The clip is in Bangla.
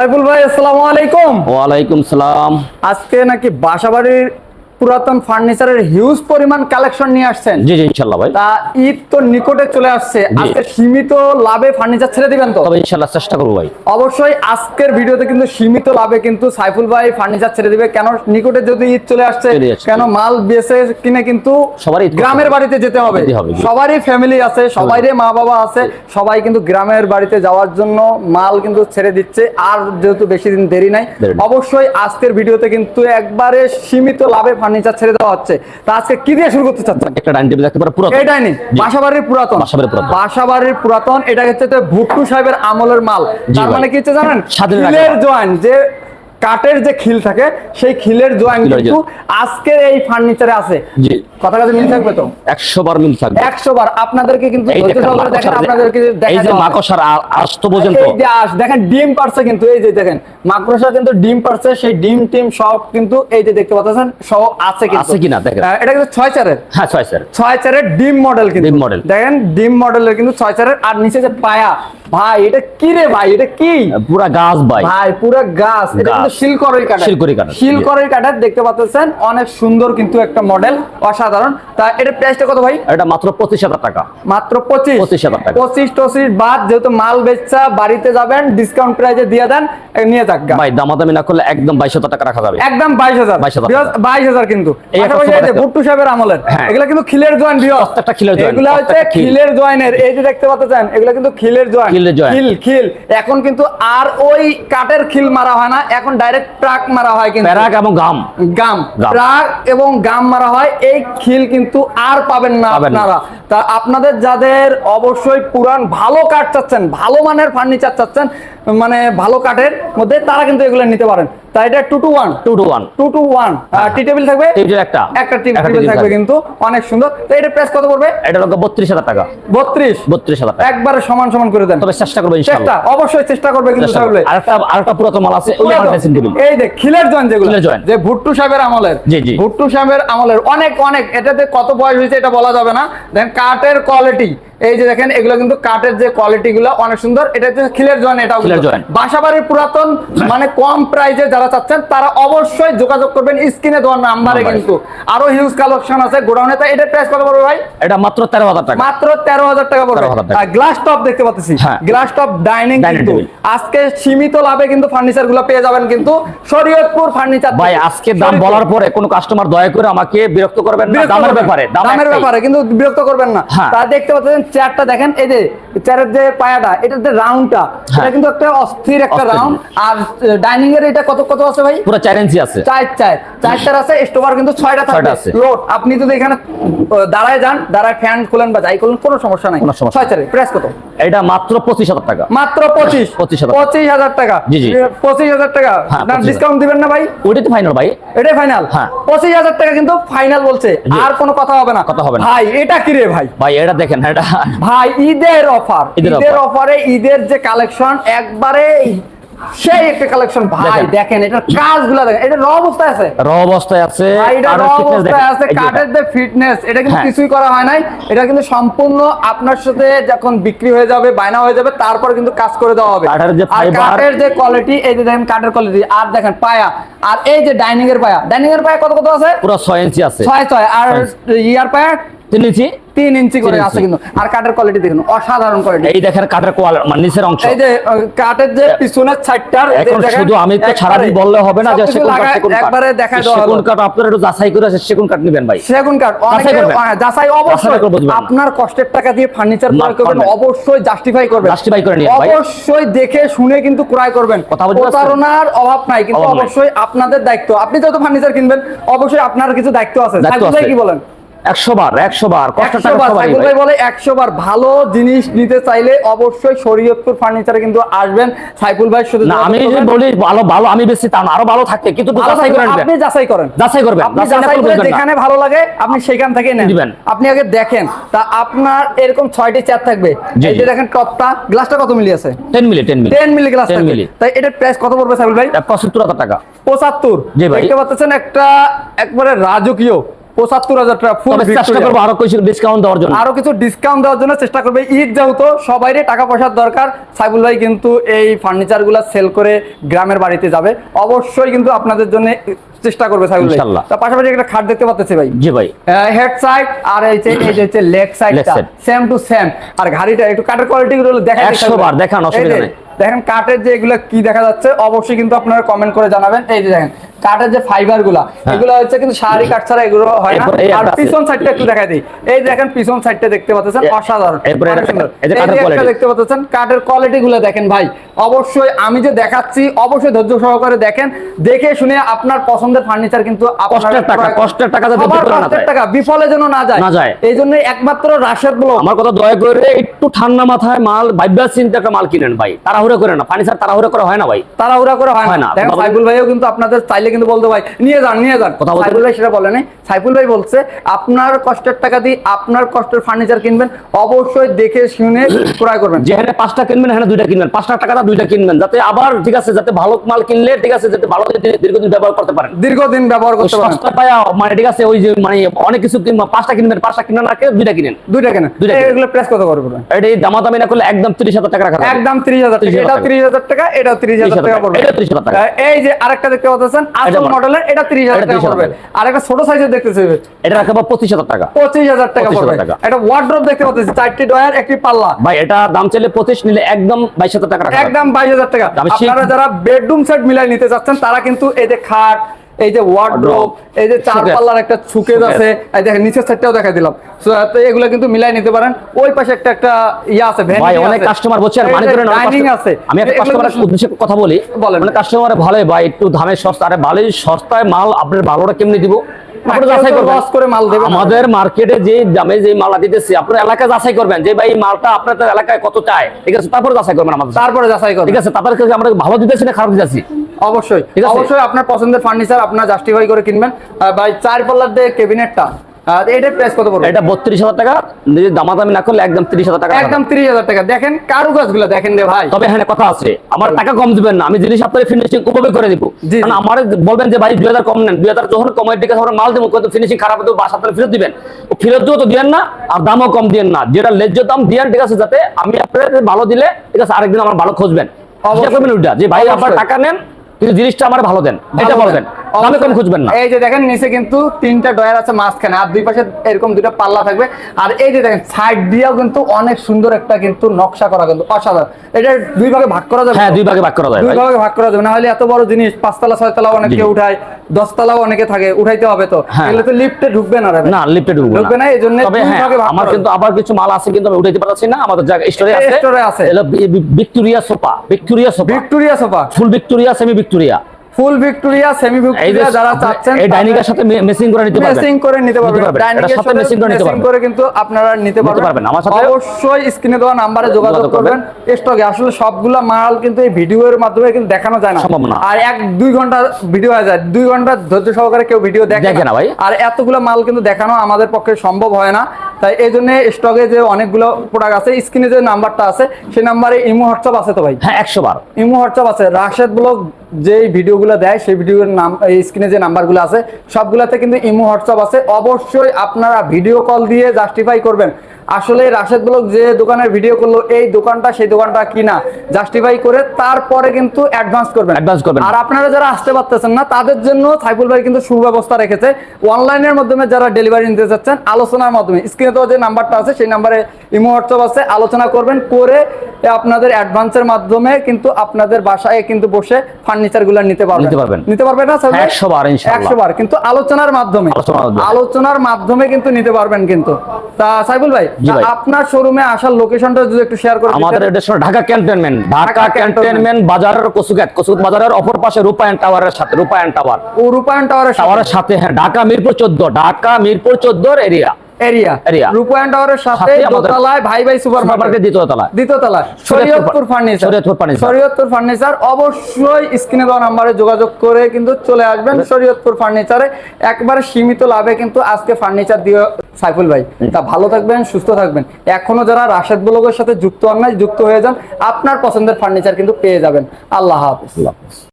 সাইফুল ভাই আসসালামু আলাইকুম। ওয়ালাইকুম সালাম। আজকে নাকি বাসাবাড়ির পুরাতন ফার্নিচারের হিউজ পরিমাণ কালেকশন নিয়ে আসছেন। জি জি ইনশাল্লাহ ভাই। তা ঈদ তো নিকটে চলে আসছে। আজকে সীমিত লাভে ফার্নিচার ছেড়ে দিবেন তো? তবে ইনশাল্লাহ চেষ্টা করব ভাই। অবশ্যই আজকের ভিডিওতে কিন্তু সীমিত লাভে কিন্তু সাইফুল ভাই ফার্নিচার ছেড়ে দিবে। কেন নিকটে যদি ঈদ চলে আসছে কেন মাল বেসে কিনে কিন্তু সবারই গ্রামের বাড়িতে যেতে হবে। সবারই ফ্যামিলি আছে সবারই মা বাবা আছে। সবাই কিন্তু গ্রামের বাড়িতে যাওয়ার জন্য মাল কিন্তু ছেড়ে দিচ্ছে। আর যেহেতু বেশি দিন দেরি নাই। অবশ্যই আজকের ভিডিওতে কিন্তু একবারে সীমিত লাভে ফার্নিচার ছেড়ে দেওয়া হচ্ছে। তা আজকে কি দিয়ে শুরু করতে চাচ্ছেন? একটা ডাইনিং টেবিল দেখতে পারো পুরো এটাই নেই বাসাবাড়ির পুরাতন। বাসাবাড়ির পুরাতন। বাসাবাড়ির পুরাতন এটা হচ্ছে তো ভুট্টু সাহেবের আমলের মাল। তার মানে কি হচ্ছে জানেন? রাখা জয়েন্ট যে কাঠের যে খিল থাকে সেই খিলের খিলের কিন্তু আজকের এই ফার্নিচারে আছে। জি। কথা কাছে মিল থাকবে তো? একশো বার মিল থাকবে। একশো বার। আপনাদেরকে কিন্তু দেখেন আপনাদেরকে এই যে। মাকসার আসতো পর্যন্ত। এই যে আস দেখেন ডিম পারছে কিন্তু এই যে দেখেন মাকড়সা কিন্তু ডিম পারছে সেই ডিম টিম সব কিন্তু এই যে দেখতে পাচ্ছেন সব আছে কিন্তু। আছে কিনা দেখেন। এটা কিন্তু ছয় চারের। হ্যাঁ ছয় স্যার ছয় চারের ডিম মডেল কিন্তু। ডিম মডেল দেখেন ডিম মডেলের কিন্তু ছয় চারের। আর নিচে যে পায়া ভাই এটা কি রে ভাই? এটা কি? পুরা গাছ ভাই। ভাই পুরো গাছ। এটা গাছ। কিন্তু শিলকরই কাঠের। শিলকড়ি কাঠের। শিলকরই কাঠের দেখতে পাচ্ছেন অনেক সুন্দর কিন্তু একটা মডেল অসাধারণ। তা এটার প্রাইসটা কত ভাই? এটা মাত্র পঁচিশ হাজার টাকা। মাত্র পঁচিশ। 25,000 টাকা। পঁচিশ টচিশ বাদ যেহেতু মাল বেচা বাড়িতে যাবেন ডিসকাউন্ট প্রাইজে দিয়ে দেন নিয়ে যাক ভাই দামাদামি না করলে একদম বাইশ হাজার টাকা রাখা যাবে। একদম বাইশ হাজার। 22,000 কিন্তু। এই একটা পাশাপাশি এই যে সোফা ভুট্টু সাহেবের আমলের। এগুলা কিন্তু খিলের জয়েন প্রত্যেকটা খিলের joint, এগুলা হচ্ছে খিলের জয়েনের এই যে দেখতে পাচ্ছেন এগুলা কিন্তু খিলের জয়েন। খিল খিল। এখন কিন্তু আর ওই কাঠের খিল মারা হয় না এখন ডাইরেক্ট ট্রাক মারা হয় কিন্তু প্যারাক এবং গাম গাম। ট্রাক এবং গাম মারা হয় এই খিল কিন্তু আর পাবেন না পাবেন না। আপনারা তা আপনাদের যাদের অবশ্যই পুরান ভালো কাঠ চাচ্ছেন ভালো মানের ফার্নিচার চাচ্ছেন মানে ভালো কাঠের মধ্যে তারা কিন্তু এগুলো নিতে পারেন। তা এটা two two one two two one two two one টি টেবিল থাকবে? একটা। একটা টি টেবিল থাকবে। কিন্তু অনেক সুন্দর। তো এটা প্রাইস কত পড়বে? এটা লোক বত্রিশ হাজার টাকা। বত্রিশ? বত্রিশ হাজার টাকা। একবারে সমান সমান করে দেন। তবে চেষ্টা করব চেষ্টা অবশ্যই চেষ্টা করবে কিন্তু। তাহলে। আরেকটা আরেকটা পুরাতন মাল আছে ওই আমার ড্রেসিং টেবিল এই যে খিলের জয়েন যেগুলো। খিলের joint। যে ভুট্টু সাহেবের আমলের। জি, জি। ভুট্টু সাহেবের আমলের অনেক অনেক। এটাতে কত বয়স হয়েছে এটা বলা যাবে না। দেন কাঠের কোয়ালিটি এই যে দেখেন এগুলো কিন্তু কাঠের যে কোয়ালিটি গুলো অনেক সুন্দর। এটা হচ্ছে খিলের জয়েন এটাও বাসাবাড়ির পুরাতন মানে কম প্রাইজে যারা চাচ্ছেন তারা অবশ্যই যোগাযোগ করবেন। স্ক্রিনে দেওয়ার নাম্বারে। কিন্তু। আরও হিউজ কালেকশন আছে গোডাউনে তো এটার প্রাইস কত পড়বে ভাই? এটা মাত্র তেরো হাজার টাকা। মাত্র তেরো হাজার টাকা পড়বে। আর গ্লাস টপ দেখতে পাচ্ছি। গ্লাস টপ ডাইনিং কিন্তু। আজকে সীমিত লাভে কিন্তু ফার্নিচারগুলো পেয়ে যাবেন কিন্তু শরীয়তপুর ফার্নিচার ভাই আজকে দাম বলার পরে কোনো কাস্টমার দয়া করে আমাকে বিরক্ত করবেন না। দামের ব্যাপারে দামের ব্যাপারে কিন্তু বিরক্ত করবেন না। হ্যাঁ। তা দেখতে পাচ্ছেন চেয়ারটা দেখেন এই যে চেয়ারের যে পায়াটা এটার যে রাউন্ডটা এটা হ্যাঁ। কিন্তু একটা অস্থির একটা রাউন্ড আর ডাইনিং এর এটা কত কত আছে ভাই? পুরো ইঞ্চি আছে। চার চার। চারটার আছে স্টোভার কিন্তু থাকবে। আছে। লোড আপনি যদি এখানে দাঁড়ায় যান দাঁড়ায় ফ্যান খুলেন বা যাই খুলেন কোনো সমস্যা নাই। কত? এটা মাত্র পঁচিশ হাজার টাকা। মাত্র পঁচিশ। 25,000 পঁচিশ হাজার টাকা। জি, জি। পঁচিশ হাজার টাকা। হ্যাঁ, না ডিসকাউন্ট দিবেন না ভাই? তো ফাইনাল ভাই। এটাই ফাইনাল হ্যাঁ। পঁচিশ হাজার টাকা কিন্তু ফাইনাল বলছে। আর কোনো কথা হবে না। কথা হবে না। ভাই এটা কি রে ভাই? ভাই এটা দেখেন এটা ভাই ঈদের অফার ঈদের অফারে ঈদের যে কালেকশন একবারে সেই একটা কালেকশন ভাই দেখেন। এটার কাজগুলো দেখেন এটা র অবস্থায় আছে। র অবস্থায় আছে এটা অবস্থায় আছে, কাঠের যে ফিটনেস এটা কিন্তু হ্যাঁ। কিছুই করা হয় নাই। এটা কিন্তু সম্পূর্ণ আপনার সাথে যখন বিক্রি হয়ে যাবে বায়না হয়ে যাবে তারপর কিন্তু কাজ করে দেওয়া হবে। কাঠের যে কাঠের যে কোয়ালিটি এই যে দেখেন কাঠের কোয়ালিটি আর দেখেন পায়া আর এই যে ডাইনিং এর পায়া ডাইনিং এর পায়া কত কত আছে? পুরো ছয় ইঞ্চি আছে। ছয় ছয় আর ইয়ার পায়া? তিন ইঞ্চি তিন ইঞ্চি করে আছে কিন্তু। আর কাঠের কোয়ালিটি দেখুন অসাধারণ কোয়ালিটি এই দেখেন কাঠের কোয়ালিটি মানে নিচের অংশ। এই যে কাঠের যে পিছনের সাইডটার এখন শুধু আমি তো সারাদিন বললে হবে না যে সেগুন কাঠ সেগুন কাঠ। একবারে দেখা হলো। সেগুন কাঠ আপনারা একটু যাচাই করে সেগুন কাঠ নেবেন ভাই। সেগুন কাঠ অনেকে যাচাই অবশ্যই। যাচাই আপনার কষ্টের টাকা দিয়ে ফার্নিচার ক্রয় করবেন। অবশ্যই জাস্টিফাই করবেন। Justify করে নিন ভাই। অবশ্যই দেখে শুনে কিন্তু ক্রয় করবেন? প্রতারণার অভাব নাই কিন্তু অবশ্যই আপনাদের দায়িত্ব। আপনি যত ফার্নিচার কিনবেন অবশ্যই আপনার কিছু দায়িত্ব আছে। দায়িত্ব আছে। কি বলেন? একশো বার একশো বার কষ্ট 100 টাকা বার সবাই ভাই। বলে একশো বার ভালো জিনিস নিতে চাইলে অবশ্যই শরীয়তপুর ফার্নিচারে কিন্তু আসবেন। সাইফুল ভাই শুধু না আমি যদি বলি ভালো ভালো আমি বেশি তা না আরও ভালো থাকতে কিন্তু যাচাই করে আপনি যাচাই করেন। যাচাই করবেন আপনি যাচাই না যাচাই করলে করে যেখানে ভালো লাগে আপনি সেখান থেকে নেন। দিবেন। আপনি আগে দেখেন তা আপনার এরকম ছয়টি চেয়ার থাকবে। এই যে। দেখেন টপটা গ্লাসটা কত মিলি আছে? মিলি মিলি। টেন মিলি গ্লাস থাকবে। মিলি। তাই এটার প্রাইস কত পড়বে সাইফুল ভাই? পঁচাত্তর হাজার টাকা। পঁচাত্তর। জি ভাই। দেখতে পাচ্ছেন একটা একবারে রাজকীয়। পঁচাত্তর হাজার টাকা ফুল চেষ্টা করব আরও কিছু ডিসকাউন্ট দেওয়ার জন্য। আরও কিছু ডিসকাউন্ট দেওয়ার জন্য চেষ্টা করবে। ঈদ যেহেতু সবাইরে টাকা পয়সার দরকার। সাইবুল ভাই কিন্তু এই ফার্নিচার সেল করে গ্রামের বাড়িতে যাবে। অবশ্যই কিন্তু আপনাদের জন্য চেষ্টা করবে সাইবুল ভাই। ইনশাল্লাহ। তার পাশাপাশি একটা খাট দেখতে পাচ্ছি ভাই। জি ভাই। হেড সাইড আর এই যে এই যে লেগ সাইডটা সেম টু সেম আর গাড়িটা একটু কাঠের কোয়ালিটি গুলো দেখা একশো বার দেখান, অসুবিধা নেই। দেখেন কাঠের যে এগুলো কি দেখা যাচ্ছে অবশ্যই কিন্তু আপনারা কমেন্ট করে জানাবেন। এই যে দেখেন কাঠের যে ফাইবারগুলা এগুলো হচ্ছে কিন্তু সারি কাঠ ছাড়া এগুলো হয় না। হ্যাঁ। আর পিছন সাইডটা একটু দেখাই দিই। এই দেখেন পিছন সাইডটা দেখতে পাচ্ছেন অসাধারণ। দেখতে পাচ্ছেন কাঠের কোয়ালিটি গুলো দেখেন ভাই। অবশ্যই আমি যে দেখাচ্ছি অবশ্যই ধৈর্য সহকারে দেখেন। দেখে শুনে আপনার পছন্দের ফার্নিচার কিন্তু কষ্টের টাকা, কষ্টের টাকা যাতে কষ্টের। টাকা বিফলে যেন না যায়। না যায়। এই জন্য একমাত্র রাশেদ ব্লক আমার কথা দয়া করে একটু ঠান্ডা মাথায় মাল ভাইবা চিন্তা একটা মাল কিনেন ভাই। তাড়াহুড়ো করে না ফার্নিচার তাড়াহুড়ো করে হয় না ভাই। তাড়াহুড়া করে হয় হয় না। দেখেন সাইফুল ভাইও কিন্তু আপনাদের চাইলে কিন্তু বলতে ভাই নিয়ে যান নিয়ে যান। কথা বলতে- সাইফুল ভাই সেটা বলে নাই। সাইফুল ভাই বলছে আপনার কষ্টের টাকা দিয়ে আপনার কষ্টের ফার্নিচার কিনবেন অবশ্যই দেখে শুনে ক্রয় করবেন। যেখানে পাঁচটা কিনবেন এখানে দুইটা কিনবেন। পাঁচটা টাকা দা দুইটা কিনবেন যাতে আবার ঠিক আছে যাতে ভালো মাল কিনলে ঠিক আছে যাতে ভালো দীর্ঘদিন ব্যবহার করতে পারেন। দীর্ঘদিন ব্যবহার করতে পারেন। মানে ঠিক আছে ওই যে মানে অনেক কিছু কিনবেন পাঁচটা কিনবেন পাঁচটা কিনেন না কেউ দুইটা কিনেন। দুইটা কেন দুইটা এগুলো প্রেস কত করে করবেন এটা এই দামাদামি না করলে একদম তিরিশ হাজার টাকা রাখা একদম ত্রিশ হাজার টাকা। এটা টাকা। ত্রিশ হাজার টাকা এটা ত্রিশ হাজার 30,000 টাকা টাকা। পড়বে। এটা 30,000 টাকা। এই যে আরেকটা দেখতে পাচ্ছেন আসল এটা মডেলের এটা ত্রিশ হাজার এটা টাকা 30,000 পড়বে। আর একটা ছোট সাইজের দেখতেছে। এটা রাখাবো পঁচিশ হাজার টাকা। পঁচিশ হাজার টাকা 25,000 পড়বে। একটা ওয়ার্ড্রোপ দেখতে পাচ্ছি চারটি ডয়ার একটি পাল্লা। ভাই এটা দাম চাইলে পঁচিশ নিলে একদম বাইশ হাজার টাকা রাখা একদম বাইশ হাজার টাকা। আপনারা যারা বেডরুম সেট মিলাই নিতে চাচ্ছেন তারা কিন্তু এই যে খাট এই যে ওয়ার্ড্রোপ এই যে চার পাল্লার একটা সুকেজ আছে এই দেখেন নিচের সাইডটাও দেখা দিলাম। So, তো এগুলো কিন্তু মিলাই নিতে পারেন। ওই পাশে একটা একটা ইয়া আছে ভাই অনেক কাস্টমার বলছেন এই মানে ধরেন customer- আছে। আমি একটা কাস্টমারের উদ্দেশ্যে কথা বলি। বলেন। মানে কাস্টমার ভালোই ভাই একটু দামে সস্তা। আরে ভালোই সস্তায় মাল আপনার ভালোটা কেমনি দিব? আপনারা মাল। আমাদের মার্কেটে যে দামে যে মালটা দিতেছি আপনার এলাকায় যাচাই করবেন যে ভাই মালটা আপনাদের এলাকায় কত চায়? ঠিক আছে তারপরে যাচাই করবেন আমাদের। তারপরে যাচাই করবেন। ঠিক আছে কাছে আমরা ভালো দিতেছি না খারাপ দিতেছি? অবশ্যই। অবশ্যই আপনার পছন্দের ফার্নিচার আপনার জাস্টিফাই করে কিনবেন। ভাই চার পাল্লার যে কেবিনেটটা এটা প্রাইস কত পড়বে? এটা বত্রিশ হাজার টাকা। যদি দামাদামি না করলে একদম তিরিশ হাজার টাকা একদম তিরিশ হাজার টাকা। দেখেন কারুকাজগুলো দেখেন রে ভাই। তবে হ্যাঁ কথা আছে আমার টাকা কম দিবেন না আমি জিনিস আপনার ফিনিশিং উপভোগ করে দিব জি, জি। কারণ আমার বলবেন যে ভাই দুই হাজার কম নেন। দুই হাজার যখন কমের দিকে আমরা মাল দেবো কিন্তু ফিনিশিং খারাপ হতো বাসা আপনার ফেরত দিবেন। ফেরত দিয়েও তো দিয়েন না আর দামও কম দিয়েন না। যেটা লেজ্জ দাম দিয়েন ঠিক আছে যাতে আমি আপনার ভালো দিলে ঠিক আছে আরেকদিন আমার ভালো খুঁজবেন। যে ভাই আপনার টাকা নেন কিন্তু জিনিসটা আমার ভালো দেন এটা বলবেন। দামে কম খুঁজবেন না। এই যে দেখেন নিচে কিন্তু তিনটা ডয়ার আছে মাঝখানে। আর দুই পাশে এরকম দুটো পাল্লা থাকবে। আর এই যে দেখেন সাইড দিয়েও কিন্তু অনেক সুন্দর একটা কিন্তু নকশা করা কিন্তু অসাধারণ। এটা দুই ভাগে ভাগ করা যাবে? হ্যাঁ দুই ভাগে ভাগ করা যায় দুই ভাগে ভাগ করা যাবে। না হলে এত বড় জিনিস পাঁচতলা ছয়তলাও অনেকে উঠায় দশতলাও অনেকে থাকে উঠাইতে হবে তো। হ্যাঁ। এগুলো তো লিফটে ঢুকবে না না লিফটে ঢুকবো ঢুকবে না, এই জন্য হ্যাঁ আমার কিন্তু আবার কিছু মাল আছে কিন্তু আমি উঠাইতে পারছি না। আমাদের জায়গা স্টোরে আছে। স্টোরে আছে। Victoria sofa. Victoria sofa. Victoria sofa. Full Victoria semi Victoria full Victoria semi Victoria যারা চাচ্ছেন এই ডাইনিং এর সাথে মেসিং করে নিতে পারবেন মেসিং করে নিতে পারবেন। ডাইনিং এর সাথে মেসিং করে নিতে পারবেন। করে কিন্তু আপনারা নিতে পারবেন। আমার সাথে- অবশ্যই স্ক্রিনে দেওয়া নাম্বারে যোগাযোগ করবেন। স্টকে আসলে সবগুলা মাল কিন্তু এই ভিডিওর মাধ্যমে কিন্তু দেখানো যায় না সম্ভব না। আর এক দুই ঘণ্টা ভিডিও হয়ে যায় দুই ঘণ্টা ধৈর্য সহকারে কেউ ভিডিও দেখে দেখে না ভাই। আর এতগুলা মাল কিন্তু দেখানো আমাদের পক্ষে সম্ভব হয় না তাই এই জন্য স্টকে যে অনেকগুলো প্রোডাক্ট আছে স্ক্রিনে যে নাম্বারটা আছে সেই নাম্বারে ইমো হোয়াটসঅ্যাপ আছে তো ভাই? হ্যাঁ একশো বার ইমো হোয়াটসঅ্যাপ আছে। রাশেদ ব্লগ যে ভিডিওগুলো দেয় সেই ভিডিওর নাম এই স্ক্রিনে যে নাম্বারগুলো আছে সবগুলোতে কিন্তু ইমো হোয়াটসঅ্যাপ আছে। অবশ্যই আপনারা ভিডিও কল দিয়ে জাস্টিফাই করবেন। আসলে রাশেদ ব্লগ যে দোকানের ভিডিও করল এই দোকানটা সেই দোকানটা কিনা জাস্টিফাই করে তারপরে কিন্তু অ্যাডভান্স করবেন Advance করবেন। আর আপনারা যারা আসতে পারতেছেন না তাদের জন্য সাইফুল ভাই কিন্তু সুব্যবস্থা রেখেছে অনলাইনের মাধ্যমে যারা ডেলিভারি নিতে যাচ্ছেন আলোচনার মাধ্যমে স্ক্রিনে তো যে নাম্বারটা আছে সেই নাম্বারে ইমো হোয়াটসঅ্যাপ আছে আলোচনা করবেন করে আপনাদের অ্যাডভান্সের মাধ্যমে কিন্তু আপনাদের বাসায় কিন্তু বসে ফার্নিচারগুলো নিতে পারবেন নিতে পারবেন। নিতে পারবেন না স্যার একশো বার ইনশাআল্লাহ। একশো বার কিন্তু আলোচনার মাধ্যমে আলোচনার মাধ্যমে। কিন্তু নিতে পারবেন কিন্তু তা সাইফুল ভাই। আপনার শোরুমে আসার লোকেশনটা যদি একটু শেয়ার করে আমাদের। এটা ঢাকা ক্যান্টনমেন্ট ঢাকা ক্যান্টনমেন্ট বাজারের বাজারের অপর পাশে রূপায়ণ টাওয়ারের সাথে রূপায়ণ টাওয়ার ও রূপায়ণ টাওয়ারের টাওয়ারের সাথে হ্যাঁ ঢাকা মিরপুর চোদ্দ ঢাকা মিরপুর চোদ্দোর এরিয়া এরিয়া Area। রূপায়ণ টাওয়ারের সাথে সাথে দোতলায় ভাই ভাই সুপার সুপার দ্বিতীয় তলা দ্বিতীয় তলা Shariatpur furniture Shariatpur furniture। Shariatpur furniture অবশ্যই স্ক্রিনে দেওয়া নাম্বারে যোগাযোগ করে কিন্তু চলে আসবেন শরীয়তপুর ফার্নিচারে একবারে সীমিত লাভে কিন্তু আজকে ফার্নিচার দিয়ে সাইফুল ভাই। তা ভালো থাকবেন, সুস্থ থাকবেন। এখনও যারা রাশেদ ব্লগের সাথে যুক্ত হন নাই, যুক্ত হয়ে যান। আপনার পছন্দের ফার্নিচার কিন্তু পেয়ে যাবেন। আল্লাহ হাফিজ।